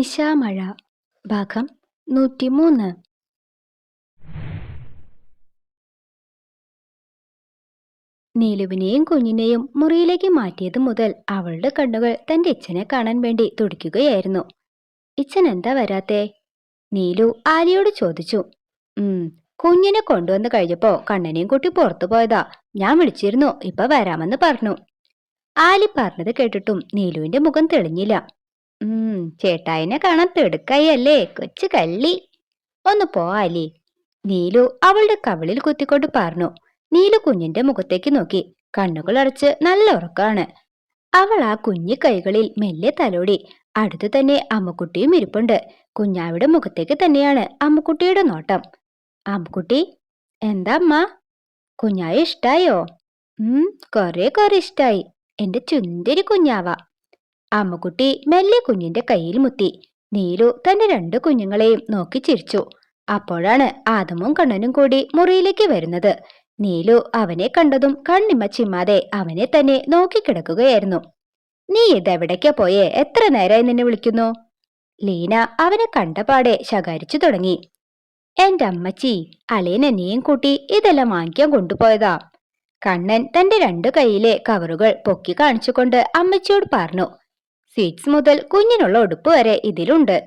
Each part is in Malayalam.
നിശാമഴ ഭാഗം നൂറ്റിമൂന്ന്. നീലുവിനെയും കുഞ്ഞിനെയും മുറിയിലേക്ക് മാറ്റിയത് മുതൽ അവളുടെ കണ്ണുകൾ തന്റെ ഇച്ഛനെ കാണാൻ വേണ്ടി തുടിക്കുകയായിരുന്നു. ഇച്ഛൻ എന്താ വരാത്തെ? നീലു ആലിയോട് ചോദിച്ചു. ഉം കുഞ്ഞിനെ കൊണ്ടുവന്ന് കഴിഞ്ഞപ്പോ കണ്ണനെയും കൂട്ടി പുറത്തു പോയതാ. ഞാൻ വിളിച്ചിരുന്നു ഇപ്പൊ വരാമെന്ന് പറഞ്ഞു. ആലി പറഞ്ഞത് കേട്ടിട്ടും നീലുവിന്റെ മുഖം തെളിഞ്ഞില്ല. ഉം ചേട്ടായിനെ കാണാൻ തിടുക്കായല്ലേ കൊച്ചു കള്ളി. ഒന്ന് പോവാലി. നീലു അവളുടെ കവിളിൽ കുത്തിക്കൊണ്ട് പറഞ്ഞു നീലു കുഞ്ഞിന്റെ മുഖത്തേക്ക് നോക്കി. കണ്ണുകൾ അടച്ച് നല്ല ഉറക്കാണ്. അവൾ ആ കുഞ്ഞു കൈകളിൽ മെല്ലെ തലോടി. അടുത്തു തന്നെ അമ്മക്കുട്ടിയും ഇരിപ്പുണ്ട്. കുഞ്ഞാവിടെ മുഖത്തേക്ക് തന്നെയാണ് അമ്മക്കുട്ടിയുടെ നോട്ടം. അമ്മക്കുട്ടി എന്താ അമ്മ കുഞ്ഞായ ഇഷ്ടായോ? ഉം കൊറേ കൊറേ ഇഷ്ടായി. എന്റെ ചുന്തിരി കുഞ്ഞാവ. അമ്മക്കുട്ടി മെല്ലെ കുഞ്ഞിന്റെ കയ്യിൽ മുത്തി. നീലു തന്റെ രണ്ട് കുഞ്ഞുങ്ങളെയും നോക്കി ചിരിച്ചു. അപ്പോഴാണ് ആദമും കണ്ണനും കൂടി മുറിയിലേക്ക് വരുന്നത്. നീലു അവനെ കണ്ടതും കണ്ണിമ ചിമ്മാതെ അവനെ തന്നെ നോക്കിക്കിടക്കുകയായിരുന്നു നീ ഇതെവിടേക്കാ പോയേ? എത്ര നേരമായി നിന്നെ വിളിക്കുന്നു? ലീന അവനെ കണ്ടപാടെ ശകാരിച്ചു തുടങ്ങി. എന്റെ അമ്മച്ചി അളിയൻ എന്നെയും കൂട്ടി ഇതെല്ലാം വാങ്ങിക്കാൻ കൊണ്ടുപോയതാ. കണ്ണൻ തന്റെ രണ്ടു കൈയിലെ കവറുകൾ പൊക്കി കാണിച്ചുകൊണ്ട് അമ്മച്ചിയോട് പറഞ്ഞു. സ്വീറ്റ്സ് മുതൽ കുഞ്ഞിനുള്ള ഉടുപ്പ് വരെ ഇതിലുണ്ട്.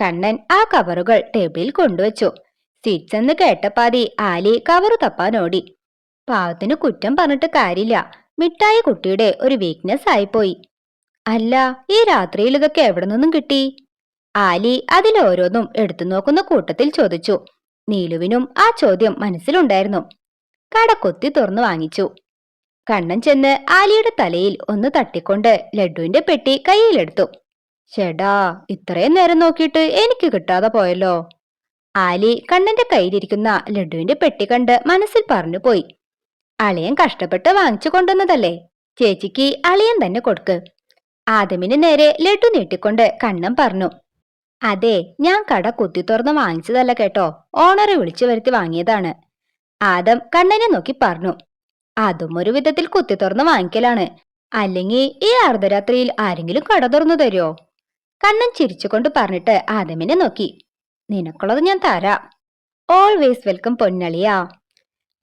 കണ്ണൻ ആ കവറുകൾ ടേബിളിൽ കൊണ്ടുവച്ചു. സ്വീറ്റ്സ് എന്ന് കേട്ടപ്പാതി ആലി കവറ് തപ്പാനോടി പാവത്തിന് കുറ്റം പറഞ്ഞിട്ട് കാര്യമില്ല. മിഠായി കുട്ടിയുടെ ഒരു വീക്ക്നെസ് ആയിപ്പോയി. അല്ല ഈ രാത്രിയിൽ ഇതൊക്കെ എവിടെ നിന്നും കിട്ടി? ആലി അതിലോരോന്നും എടുത്തു നോക്കുന്ന കൂട്ടത്തിൽ ചോദിച്ചു. നീലുവിനും ആ ചോദ്യം മനസ്സിലുണ്ടായിരുന്നു. കട കൊത്തി തുറന്നു വാങ്ങിച്ചു. കണ്ണൻ ചെന്ന് ആലിയുടെ തലയിൽ ഒന്ന് തട്ടിക്കൊണ്ട് ലഡുവിന്റെ പെട്ടി കയ്യിലെടുത്തു. ചേടാ ഇത്രയും നേരം നോക്കിയിട്ട് എനിക്ക് കിട്ടാതെ പോയല്ലോ. ആലി കണ്ണന്റെ കയ്യിലിരിക്കുന്ന ലഡുവിന്റെ പെട്ടി കണ്ട് മനസ്സിൽ പറഞ്ഞു പോയി അളിയൻ കഷ്ടപ്പെട്ട് വാങ്ങിച്ചു കൊണ്ടുവന്നതല്ലേ? ചേച്ചിക്ക് അളിയൻ തന്നെ കൊടുക്ക്. ആദമിന് നേരെ ലഡു നീട്ടിക്കൊണ്ട് കണ്ണൻ പറഞ്ഞു. അതെ ഞാൻ കട കുത്തി തുറന്ന് വാങ്ങിച്ചതല്ല കേട്ടോ. ഓണറെ വിളിച്ചു വരുത്തി വാങ്ങിയതാണ്. ആദം കണ്ണനെ നോക്കി പറഞ്ഞു. അതും ഒരു വിധത്തിൽ കുത്തി തുറന്ന് വാങ്ങിക്കലാണ്. അല്ലെങ്കിൽ ഈ അർദ്ധരാത്രിയിൽ ആരെങ്കിലും കട തുറന്നു തരുമോ? കണ്ണൻ ചിരിച്ചുകൊണ്ട് പറഞ്ഞിട്ട് ആദമിനെ നോക്കി. നിനക്കുള്ളത് ഞാൻ തരാം. Always welcome പൊന്നളിയാ.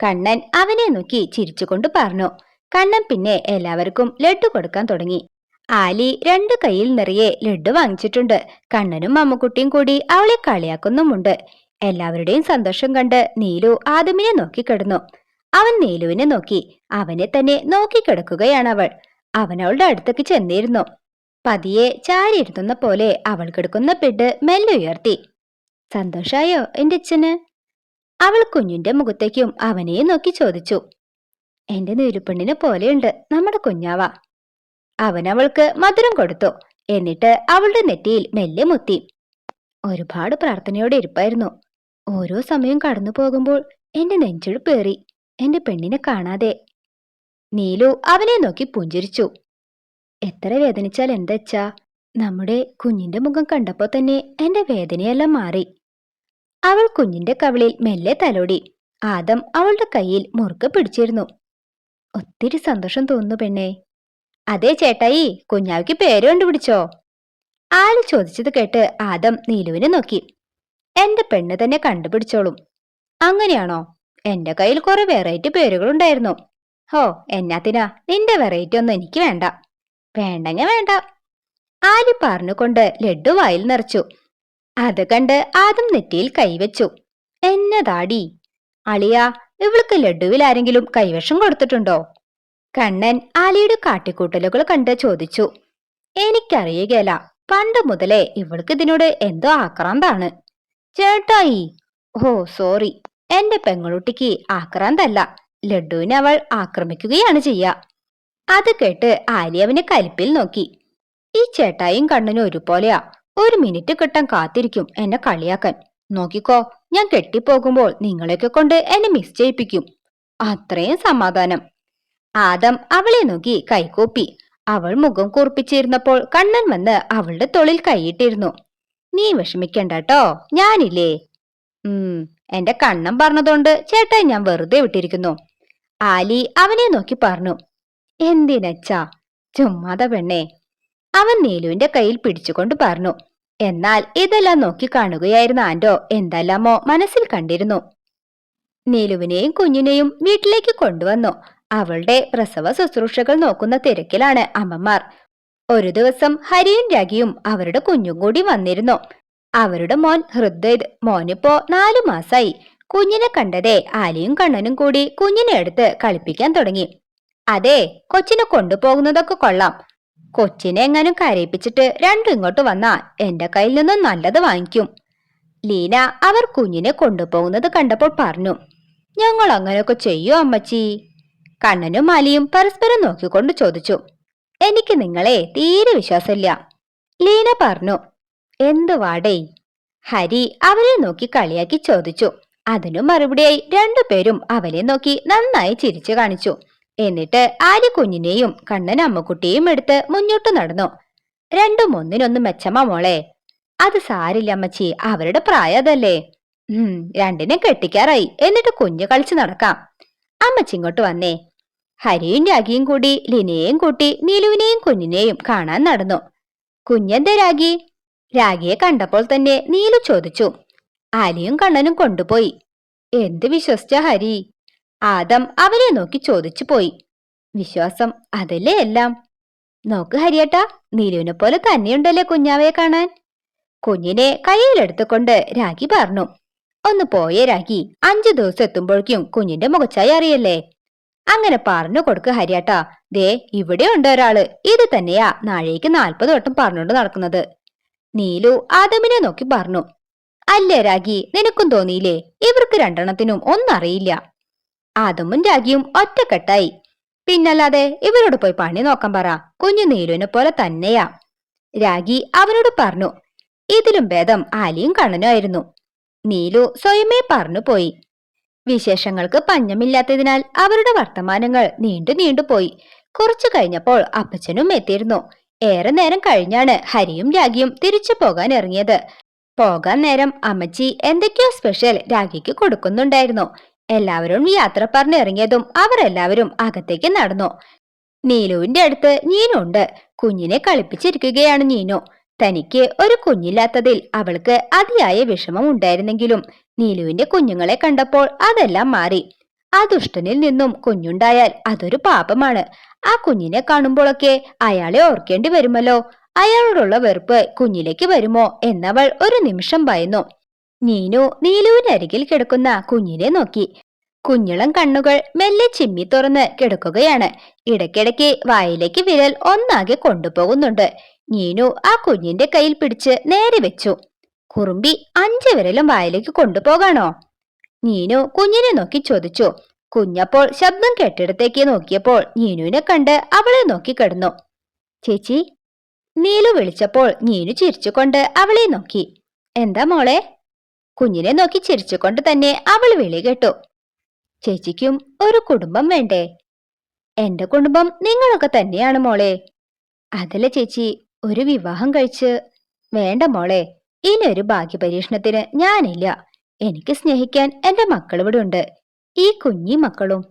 കണ്ണൻ അവനെ നോക്കി ചിരിച്ചുകൊണ്ട് പറഞ്ഞു. കണ്ണൻ പിന്നെ എല്ലാവർക്കും ലഡ്ഡു കൊടുക്കാൻ തുടങ്ങി. ആലി രണ്ട് കൈയിൽ നിറയെ ലഡ്ഡു വാങ്ങിച്ചിട്ടുണ്ട്. കണ്ണനും അമ്മക്കുട്ടിയും കൂടി അവളെ കളിയാക്കുന്നുമുണ്ട്. എല്ലാവരുടെയും സന്തോഷം കണ്ട് നീലു ആദമിനെ നോക്കിക്കിടന്നു അവൻ നീലുവിനെ നോക്കി. അവനെ തന്നെ നോക്കിക്കിടക്കുകയാണ് അവൾ അവൻ അവളുടെ അടുത്തേക്ക് ചെന്നിരുന്നു. പതിയെ ചാരിയിരുത്തുന്ന പോലെ അവൾ കിടക്കുന്ന ബെഡ് മെല്ലെ ഉയർത്തി. സന്തോഷായോ എന്റെ അച്ഛന്? അവൾ കുഞ്ഞിന്റെ മുഖത്തേക്കും അവനെ നോക്കി ചോദിച്ചു. എന്റെ നീരുപ്പെണ്ണിനെ പോലെയുണ്ട് നമ്മുടെ കുഞ്ഞാവ. അവൻ അവൾക്ക് മധുരം കൊടുത്തു. എന്നിട്ട് അവളുടെ നെറ്റിയിൽ മെല്ലെ മുത്തി. ഒരുപാട് പ്രാർത്ഥനയോടെ ഇരിപ്പായിരുന്നു. ഓരോ സമയം കടന്നു പോകുമ്പോൾ എന്റെ നെഞ്ചെടുപ്പേറി എന്റെ പെണ്ണിനെ കാണാതെ. നീലു അവനെ നോക്കി പുഞ്ചിരിച്ചു. എത്ര വേദനിച്ചാൽ എന്തച്ചാ? നമ്മുടെ കുഞ്ഞിന്റെ മുഖം കണ്ടപ്പോ തന്നെ എന്റെ വേദനയെല്ലാം മാറി. അവൾ കുഞ്ഞിന്റെ കവിളിൽ മെല്ലെ തലോടി. ആദം അവളുടെ കയ്യിൽ മുറുക്ക് പിടിച്ചിരുന്നു. ഒത്തിരി സന്തോഷം തോന്നുന്നു പെണ്ണേ. അതേ ചേട്ടായി കുഞ്ഞാവിക്ക് പേര് കണ്ടുപിടിച്ചോ? ആൾ ചോദിച്ചത് കേട്ട് ആദം നീലുവിനെ നോക്കി. എന്റെ പെണ്ണ് തന്നെ കണ്ടുപിടിച്ചോളും. അങ്ങനെയാണോ? എന്റെ കയ്യിൽ കുറെ വെറൈറ്റി പേരുകളുണ്ടായിരുന്നു. ഹോ എന്നാത്തിനാ? നിന്റെ വെറൈറ്റി ഒന്നും എനിക്ക് വേണ്ട. വേണ്ടെങ്ക വേണ്ട. ആലി പറഞ്ഞുകൊണ്ട് ലഡു വായിൽ നിറച്ചു. അത് കണ്ട് ആദ്യം നെറ്റിയിൽ കൈവച്ചു. എന്നതാടി? അളിയ ഇവൾക്ക് ലഡുവിൽ ആരെങ്കിലും കൈവശം കൊടുത്തിട്ടുണ്ടോ? കണ്ണൻ ആലിയുടെ കാട്ടിക്കൂട്ടലുകൾ കണ്ട് ചോദിച്ചു. എനിക്കറിയുകയല്ല പണ്ട് മുതലേ ഇവൾക്ക് ഇതിനോട് എന്തോ ആക്രാന്താണ്. ചേട്ടായി ഓ സോറി എന്റെ പെങ്ങളുട്ടിക്ക് ആക്രാന്തല്ല. ലഡുവിനെ അവൾ ആക്രമിക്കുകയാണ് ചെയ്യ. അത് കേട്ട് ആലി അവനെ കലിപ്പിൽ നോക്കി. ഈ ചേട്ടായും കണ്ണനും ഒരുപോലെയാ. ഒരു മിനിറ്റ് കിട്ടാൻ കാത്തിരിക്കും എന്നെ കളിയാക്കാൻ. നോക്കിക്കോ ഞാൻ കെട്ടിപ്പോകുമ്പോൾ നിങ്ങളെയൊക്കെ കൊണ്ട് എന്നെ മിസ് ചെയ്യിപ്പിക്കും. അത്രയും സമാധാനം. ആദം അവളെ നോക്കി കൈകൂപ്പി. അവൾ മുഖം കൂർപ്പിച്ചിരുന്നപ്പോൾ കണ്ണൻ വന്ന് അവളുടെ തൊളിൽ കൈയിട്ടിരുന്നു. നീ വിഷമിക്കണ്ടട്ടോ ഞാനില്ലേ? ഉം എന്റെ കണ്ണം പറഞ്ഞതുകൊണ്ട് ചേട്ടൻ ഞാൻ വെറുതെ വിട്ടിരിക്കുന്നു. ആലി അവനെ നോക്കി പറഞ്ഞു എന്തിനച്ചാ ചുമ്മാത പെണ്ണേ. അവൻ നീലുവിന്റെ കയ്യിൽ പിടിച്ചുകൊണ്ട് പറഞ്ഞു എന്നാൽ ഇതെല്ലാം നോക്കി കാണുകയായിരുന്ന ആന്റോ എന്തെല്ലാമോ മനസ്സിൽ കണ്ടിരുന്നു. നീലുവിനെയും കുഞ്ഞിനെയും വീട്ടിലേക്ക് കൊണ്ടുവന്നു. അവളുടെ പ്രസവ ശുശ്രൂഷകൾ നോക്കുന്ന തിരക്കിലാണ് അമ്മമാർ. ഒരു ദിവസം ഹരിയും രാഗിയും അവരുടെ കുഞ്ഞും കൂടി വന്നിരുന്നു. അവരുടെ മോൻ ഹൃദയത് മോനിപ്പോ നാലു മാസായി. കുഞ്ഞിനെ കണ്ടതേ ആലിയും കണ്ണനും കൂടി കുഞ്ഞിനെ എടുത്ത് കളിപ്പിക്കാൻ തുടങ്ങി. അതെ കൊച്ചിനെ കൊണ്ടുപോകുന്നതൊക്കെ കൊള്ളാം. കൊച്ചിനെ എങ്ങാനും കരയിപ്പിച്ചിട്ട് രണ്ടും ഇങ്ങോട്ട് വന്നാ എന്റെ കയ്യിൽ നിന്നും നല്ലത് വാങ്ങിക്കും. ലീന അവർ കുഞ്ഞിനെ കൊണ്ടുപോകുന്നത് കണ്ടപ്പോൾ പറഞ്ഞു ഞങ്ങൾ അങ്ങനെയൊക്കെ ചെയ്യൂ അമ്മച്ചി? കണ്ണനും മാലിയും പരസ്പരം നോക്കിക്കൊണ്ട് ചോദിച്ചു എനിക്ക് നിങ്ങളെ തീരെ വിശ്വാസമില്ല. ലീന പറഞ്ഞു എന്ത് വാടേ? ഹരി അവരെ നോക്കി കളിയാക്കി ചോദിച്ചു. അതിനു മറുപടിയായി രണ്ടുപേരും അവനെ നോക്കി നന്നായി ചിരിച്ചു കാണിച്ചു. എന്നിട്ട് ആര്യ കുഞ്ഞിനെയും കണ്ണൻ അമ്മക്കുട്ടിയെയും എടുത്ത് മുന്നോട്ട് നടന്നു. രണ്ടും ഒന്നിനൊന്നും മെച്ചമ്മ മോളെ. അത് സാരില്ല അമ്മച്ചി അവരുടെ പ്രായം അതല്ലേ ഉം രണ്ടിനെ കെട്ടിക്കാറായി. എന്നിട്ട് കുഞ്ഞു കളിച്ചു നടക്കാം. അമ്മച്ചി ഇങ്ങോട്ട് വന്നേ. ഹരിയും രാഗിയും കൂടി ലിനയെയും കൂട്ടി നീലുവിനെയും കുഞ്ഞിനെയും കാണാൻ നടന്നു. കുഞ്ഞെന്തേ രാഗി? രാഗിയെ കണ്ടപ്പോൾ തന്നെ നീലു ചോദിച്ചു ആലിയും കണ്ണനും കൊണ്ടുപോയി. എന്ത് വിശ്വസിച്ച ഹരി? ആദം അവരെ നോക്കി ചോദിച്ചു പോയി വിശ്വാസം അതല്ലേ എല്ലാം? നോക്ക് ഹരിയേട്ടാ നീലുവിനെ പോലെ തന്നെയുണ്ടല്ലേ കുഞ്ഞാവയെ കാണാൻ? കുഞ്ഞിനെ കയ്യിലെടുത്തുകൊണ്ട് രാഗി പറഞ്ഞു ഒന്ന് പോയേ രാഗി അഞ്ചു ദിവസം എത്തുമ്പോഴേക്കും കുഞ്ഞിന്റെ മുഖച്ചായി അറിയല്ലേ? അങ്ങനെ പറഞ്ഞു കൊടുക്ക് ഹരിയാട്ടാ ദേ ഇവിടെ ഉണ്ട് ഒരാൾ ഇത് തന്നെയാ നാഴേക്ക് നാൽപ്പത് വട്ടം പറഞ്ഞുകൊണ്ട് നടക്കുന്നത്. നീലു ആദമിനെ നോക്കി പറഞ്ഞു. അല്ലേ രാഗി നിനക്കും തോന്നിയില്ലേ? ഇവർക്ക് രണ്ടെണ്ണത്തിനും ഒന്നറിയില്ല ആദമും രാഗിയും ഒറ്റക്കെട്ടായി. പിന്നല്ലാതെ ഇവരോട് പോയി പണി നോക്കാൻ പറ. കുഞ്ഞു നീലുവിനെ പോലെ തന്നെയാ. രാഗി അവനോട് പറഞ്ഞു. ഇതിലും ഭേദം ആലിയും കണ്ണനുമായിരുന്നു നീലു സ്വയമേ പറഞ്ഞു പോയി വിശേഷങ്ങൾക്ക് പഞ്ഞമില്ലാത്തതിനാൽ അവരുടെ വർത്തമാനങ്ങൾ നീണ്ടു നീണ്ടുപോയി. കുറച്ചു കഴിഞ്ഞപ്പോൾ അപ്പച്ചനും എത്തിയിരുന്നു. ഏറെ നേരം കഴിഞ്ഞാണ് ഹരിയും രാഗിയും തിരിച്ചു പോകാൻ ഇറങ്ങിയത്. പോകാൻ നേരം അമ്മച്ചി എന്തൊക്കെയോ സ്പെഷ്യൽ രാഗിക്ക് കൊടുക്കുന്നുണ്ടായിരുന്നു. എല്ലാവരും യാത്ര പറഞ്ഞിറങ്ങിയതും അവരെല്ലാവരും അകത്തേക്ക് നടന്നു. നീലുവിന്റെ അടുത്ത് നീനുണ്ട്. കുഞ്ഞിനെ കളിപ്പിച്ചിരിക്കുകയാണ് നീനു. തനിക്ക് ഒരു കുഞ്ഞില്ലാത്തതിൽ അവൾക്ക് അതിയായ വിഷമം ഉണ്ടായിരുന്നെങ്കിലും നീലുവിന്റെ കുഞ്ഞുങ്ങളെ കണ്ടപ്പോൾ അതെല്ലാം മാറി. ആ ദുഷ്ടനിൽ നിന്നും കുഞ്ഞുണ്ടായാൽ അതൊരു പാപമാണ്. ആ കുഞ്ഞിനെ കാണുമ്പോഴൊക്കെ അയാളെ ഓർക്കേണ്ടി വരുമല്ലോ. അയാളോടുള്ള വെറുപ്പ് കുഞ്ഞിലേക്ക് വരുമോ എന്നവൾ ഒരു നിമിഷം ഭയന്നു നീനു നീലുവിനരികിൽ കിടക്കുന്ന കുഞ്ഞിനെ നോക്കി. കുഞ്ഞിളം കണ്ണുകൾ മെല്ലെ ചിമ്മി തുറന്ന് കിടക്കുകയാണ്. ഇടയ്ക്കിടയ്ക്ക് വായിലേക്ക് വിരൽ ഒന്നാകെ കൊണ്ടുപോകുന്നുണ്ട്. നീനു ആ കുഞ്ഞിന്റെ കയ്യിൽ പിടിച്ച് നേരെ വെച്ചു. കുറുമ്പി അഞ്ചു വിരലും വായിലേക്ക് കൊണ്ടുപോകാണോ? നീനു കുഞ്ഞിനെ നോക്കി ചോദിച്ചു. കുഞ്ഞപ്പോൾ ശബ്ദം കെട്ടിടത്തേക്ക് നോക്കിയപ്പോൾ നീനുവിനെ കണ്ട് അവളെ നോക്കി കിടന്നു. ചേച്ചി നീലു വിളിച്ചപ്പോൾ നീനു ചിരിച്ചുകൊണ്ട് അവളെ നോക്കി. എന്താ മോളെ? കുഞ്ഞിനെ നോക്കി ചിരിച്ചുകൊണ്ട് തന്നെ അവൾ വിളി കേട്ടു. ചേച്ചിക്കും ഒരു കുടുംബം വേണ്ടേ? എന്റെ കുടുംബം നിങ്ങളൊക്കെ തന്നെയാണ് മോളെ. അതല്ല ചേച്ചി ഒരു വിവാഹം കഴിച്ച് വേണ്ട മോളെ. ഇനി ഒരു ഭാഗ്യപരീക്ഷണത്തിന് ഞാനില്ല. എനിക്ക് സ്നേഹിക്കാൻ എന്റെ മക്കൾ ഇവിടെ ഉണ്ട്. ഈ കുഞ്ഞി മക്കളും.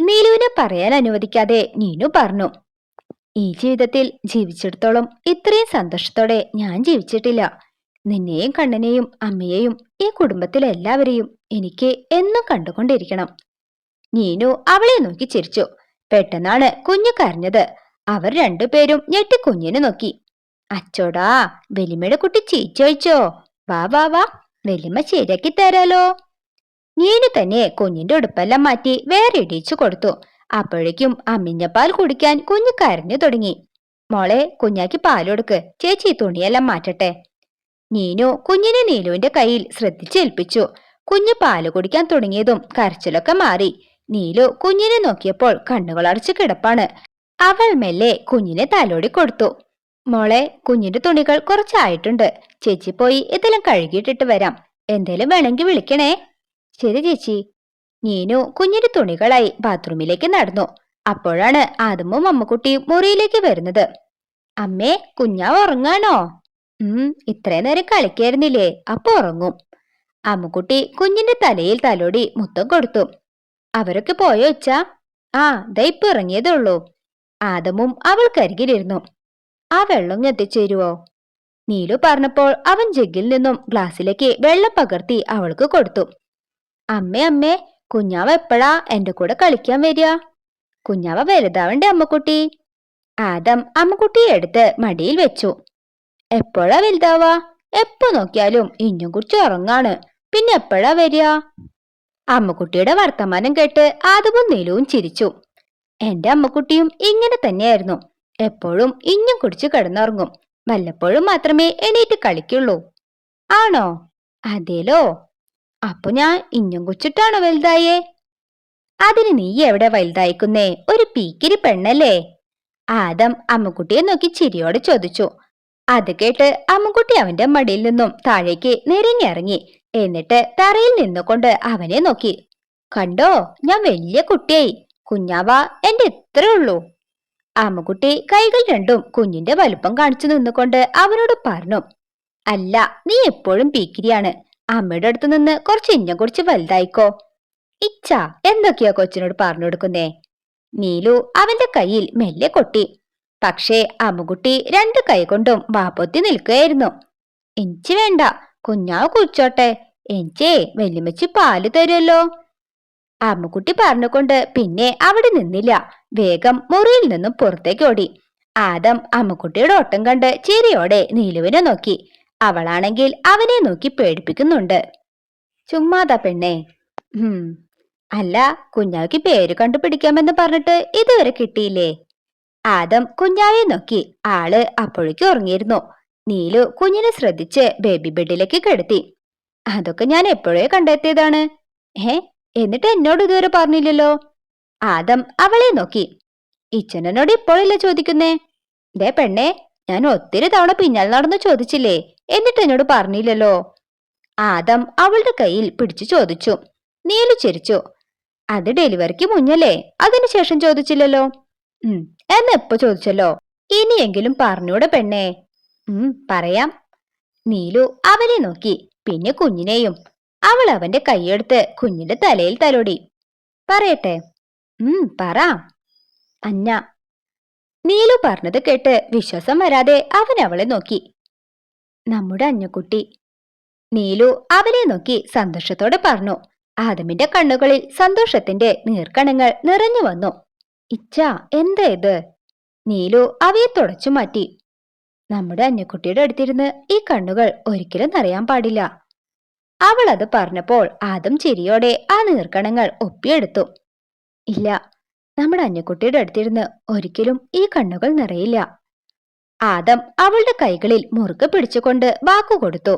നീലുവിനെ പറയാൻ അനുവദിക്കാതെ നീനു പറഞ്ഞു. ഈ ജീവിതത്തിൽ ജീവിച്ചിടത്തോളം ഇത്രയും സന്തോഷത്തോടെ ഞാൻ ജീവിച്ചിട്ടില്ല. നിന്നെയും കണ്ണനെയും അമ്മയെയും ഈ കുടുംബത്തിലെ എല്ലാവരെയും എനിക്ക് എന്നും കണ്ടുകൊണ്ടിരിക്കണം. നീനു അവളെ നോക്കി ചിരിച്ചു. പെട്ടെന്നാണ് കുഞ്ഞു കരഞ്ഞത്. അവർ രണ്ടുപേരും ഞെട്ടി കുഞ്ഞിനെ നോക്കി. അച്ചോടാ വെലിമയുടെ കുട്ടി ചീച്ചോയിച്ചോ വാ വാ വാ. വെലിമ ശരിയാക്കി തരാലോ. നീനു തന്നെ കുഞ്ഞിന്റെ ഉടുപ്പെല്ലാം മാറ്റി വേറെ ഇടിച്ചു കൊടുത്തു. അപ്പോഴേക്കും അമ്മിഞ്ഞപ്പാൽ കുടിക്കാൻ കുഞ്ഞു കരഞ്ഞു തുടങ്ങി. മോളെ കുഞ്ഞാക്കി പാലൊടുക്ക് ചേച്ചി തുണിയെല്ലാം മാറ്റട്ടെ. നീനു കുഞ്ഞിനെ നീലുവിന്റെ കയ്യിൽ ശ്രദ്ധിച്ചേൽപ്പിച്ചു കുഞ്ഞ് പാൽ കുടിക്കാൻ തുടങ്ങിയതും കരച്ചിലൊക്കെ മാറി. നീലു കുഞ്ഞിനെ നോക്കിയപ്പോൾ കണ്ണുകളടച്ച് കിടപ്പാണ്. അവൾ മെല്ലെ കുഞ്ഞിനെ തലോടി കൊടുത്തു. മോളെ കുഞ്ഞിന്റെ തുണികൾ കുറച്ചായിട്ടുണ്ട്. ചേച്ചി പോയി ഇതെല്ലാം കഴുകിയിട്ടിട്ട് വരാം. എന്തേലും വേണമെങ്കിൽ വിളിക്കണേ. ശരി ചേച്ചി. നീനു കുഞ്ഞിന്റെ തുണികളായി ബാത്റൂമിലേക്ക് നടന്നു. അപ്പോഴാണ് ആദമും അമ്മക്കുട്ടിയും മുറിയിലേക്ക് വരുന്നത്. അമ്മേ കുഞ്ഞാ ഉറങ്ങാണോ? ഉം ഇത്രയും നേരം കളിക്കായിരുന്നില്ലേ? അപ്പൊ ഉറങ്ങും. അമ്മുക്കുട്ടി കുഞ്ഞിന്റെ തലയിൽ തലോടി മുത്തം കൊടുത്തു. അവരൊക്കെ പോയോ ഉച്ച ആ ദൈപ്പ് ഇറങ്ങിയതേ ഉള്ളൂ. ആദമും അവൾക്കരികിലിരുന്നു. ആ വെള്ളം എത്തിച്ചേരുവോ? നീലു പറഞ്ഞപ്പോൾ അവൻ ജഗ്ഗിൽ നിന്നും ഗ്ലാസ്സിലേക്ക് വെള്ളം പകർത്തി അവൾക്ക് കൊടുത്തു. അമ്മേ അമ്മേ കുഞ്ഞാവ എപ്പോഴാ എന്റെ കൂടെ കളിക്കാൻ വരിക? കുഞ്ഞാവ വലുതാവണ്ടേ അമ്മക്കുട്ടി? ആദം അമ്മക്കുട്ടിയെ എടുത്ത് മടിയിൽ വെച്ചു. എപ്പോഴാ വലുതാവാ എപ്പോ നോക്കിയാലും ഇഞ്ഞും കുറിച്ച് ഉറങ്ങാണ്. പിന്നെ എപ്പോഴാ വരിക? അമ്മക്കുട്ടിയുടെ വർത്തമാനം കേട്ട് ആദവും നീലുവും ചിരിച്ചു. എന്റെ അമ്മക്കുട്ടിയും ഇങ്ങനെ തന്നെയായിരുന്നു. എപ്പോഴും ഇഞ്ഞും കുടിച്ച് കിടന്നുറങ്ങും. വല്ലപ്പോഴും മാത്രമേ എണീറ്റ് കളിക്കുള്ളൂ. ആണോ? അതേലോ. അപ്പൊ ഞാൻ ഇഞ്ഞും കുച്ചിട്ടാണോ വലുതായേ? അതിന് നീ എവിടെ വലുതായിക്കുന്നേ? ഒരു പീക്കിരി പെണ്ണല്ലേ? ആദം അമ്മക്കുട്ടിയെ നോക്കി ചിരിയോടെ ചോദിച്ചു. അത് കേട്ട് അമ്മക്കുട്ടി അവന്റെ മടിയിൽ നിന്നും താഴേക്ക് നിരങ്ങിറങ്ങി എന്നിട്ട് തറയിൽ നിന്നുകൊണ്ട് അവനെ നോക്കി. കണ്ടോ ഞാൻ വലിയ കുട്ടിയായി. കുഞ്ഞാവ എന്റെ ഇത്രേ അമ്മക്കുട്ടി കൈകൾ രണ്ടും കുഞ്ഞിന്റെ വലുപ്പം കാണിച്ചു നിന്നുകൊണ്ട് അവനോട് പറഞ്ഞു അല്ല നീ എപ്പോഴും പീക്കിരിയാണ്. അമ്മയുടെ അടുത്ത് നിന്ന് കുറച്ച് ഇഞ്ഞ കുറിച്ച് വലുതായിക്കോ. ഇച്ച എന്തൊക്കെയാ കൊച്ചിനോട് പറഞ്ഞു കൊടുക്കുന്നേ? നീലു അവന്റെ കയ്യിൽ മെല്ലെ കൊട്ടി. പക്ഷേ അമ്മുകുട്ടി രണ്ട് കൈകൊണ്ടും വാപ്പൊത്തി നിൽക്കുകയായിരുന്നു. എനിക്ക് വേണ്ട കുഞ്ഞാവ് കുളിച്ചോട്ടെ. എനിച്ചേ വെല്ലുമച്ചി പാൽ തരുമല്ലോ അമ്മുക്കുട്ടി പറഞ്ഞുകൊണ്ട് പിന്നെ അവിടെ നിന്നില്ല. വേഗം മുറിയിൽ നിന്നും പുറത്തേക്ക് ഓടി. ആദം അമ്മുക്കുട്ടിയുടെ ഓട്ടം കണ്ട് ചിരിയോടെ നീലുവിനെ നോക്കി. അവളാണെങ്കിൽ അവനെ നോക്കി പേടിപ്പിക്കുന്നുണ്ട്. ചുമ്മാതാ പെണ്ണേ. അല്ല കുഞ്ഞാവിക്ക് പേര് കണ്ടുപിടിക്കാമെന്ന് പറഞ്ഞിട്ട് ഇതുവരെ കിട്ടിയില്ലേ? ആദം കുഞ്ഞാവെ നോക്കി. ആൾ അപ്പോഴേക്ക് ഉറങ്ങിയിരുന്നു. നീലു കുഞ്ഞിനെ ശ്രദ്ധിച്ച് ബേബി ബെഡിലേക്ക് കിടത്തി. അതൊക്കെ ഞാൻ എപ്പോഴേ കണ്ടെത്തിയതാണ്? ഏ എന്നിട്ട് എന്നോട് ഇതുവരെ പറഞ്ഞില്ലല്ലോ? ആദം അവളെ നോക്കി. ഇച്ചനോട് ഇപ്പോഴല്ലേ ചോദിക്കുന്നേ? ദേ പെണ്ണെ ഞാൻ ഒത്തിരി തവണ പിന്നാലെ നടന്നു ചോദിച്ചില്ലേ? എന്നിട്ട് എന്നോട് പറഞ്ഞില്ലല്ലോ? ആദം അവളുടെ കയ്യിൽ പിടിച്ചു ചോദിച്ചു. നീലു ചിരിച്ചു. അത് ഡെലിവറിക്ക് മുന്നല്ലേ? അതിനുശേഷം ചോദിച്ചില്ലല്ലോ? ഉം എന്ന് എപ്പോ ചോദിച്ചല്ലോ? ഇനിയെങ്കിലും പറഞ്ഞൂടെ പെണ്ണേ? ഉം പറയാം. നീലു അവനെ നോക്കി. പിന്നെ കുഞ്ഞിനെയും അവൾ അവന്റെ കൈയെടുത്ത് കുഞ്ഞിന്റെ തലയിൽ തലോടി. പറയട്ടെ? ഉം പറ. അന്ന നീലു പറഞ്ഞത് കേട്ട് വിശ്വാസം വരാതെ അവൻ അവളെ നോക്കി. നമ്മുടെ അഞ്ഞക്കുട്ടി നീലു അവനെ നോക്കി സന്തോഷത്തോടെ പറഞ്ഞു. ആദമിന്റെ കണ്ണുകളിൽ സന്തോഷത്തിന്റെ നീർക്കണങ്ങൾ നിറഞ്ഞു വന്നു. ഇച്ച എന്താ ഇത്? നീലു അവയെ തുടച്ചു മാറ്റി. നമ്മുടെ അഞ്ഞക്കുട്ടിയുടെ അടുത്തിരുന്ന് ഈ കണ്ണുകൾ ഒരിക്കലും അറിയാൻ പാടില്ല. അവൾ അത് പറഞ്ഞപ്പോൾ ആദം ചിരിയോടെ ആ നീർക്കണങ്ങൾ ഒപ്പിയെടുത്തു. ഇല്ല നമ്മുടെ അഞ്ഞക്കുട്ടിയുടെ അടുത്തിരുന്ന് ഒരിക്കലും ഈ കണ്ണുകൾ നിറയില്ല. ആദം അവളുടെ കൈകളിൽ മുറുകെ പിടിച്ചുകൊണ്ട് വാക്കു കൊടുത്തു.